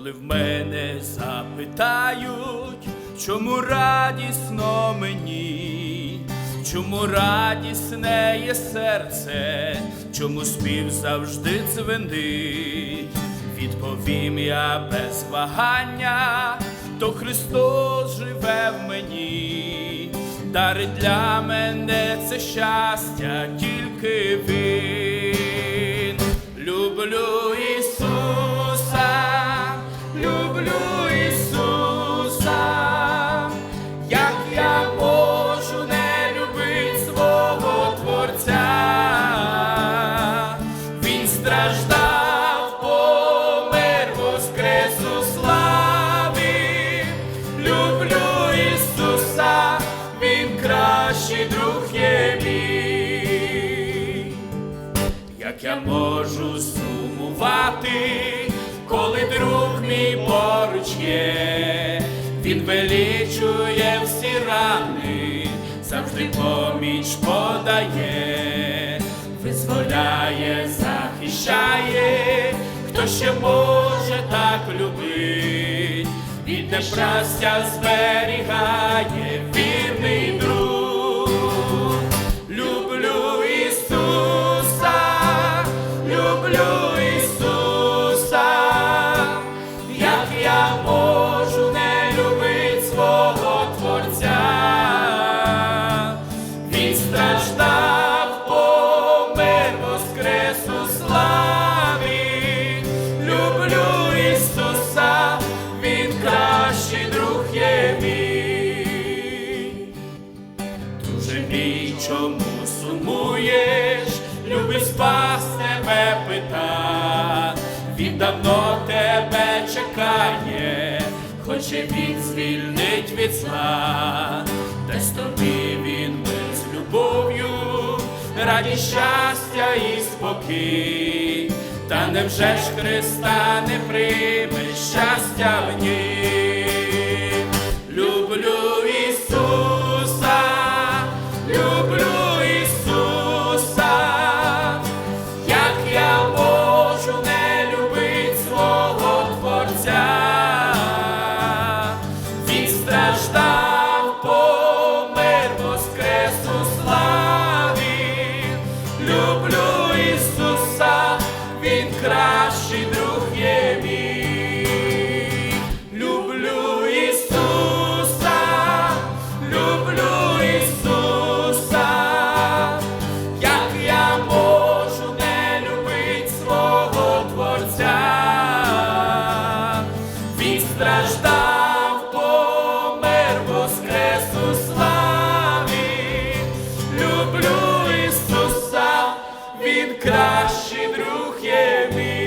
Коли в мене запитають, чому радісно мені, чому радісне є серце, чому спів завжди дзвенить, відповім я без вагання, то Христос живе в мені, дарить для мене це щастя, тільки Він. Друг є мій. Як я можу сумувати, коли друг мій поруч є, він величує всі рани, завжди поміч подає, визволяє, захищає, хто ще може так любить, від непрастя зберігає чому сумуєш? Любий спас тебе пита, він давно тебе чекає, хоче він звільнить від зла, дасть тобі він мир з любов'ю, радість щастя і спокій. Та невже ж Христа не приймеш щастя в ній? Можу не Кращий друг є мій.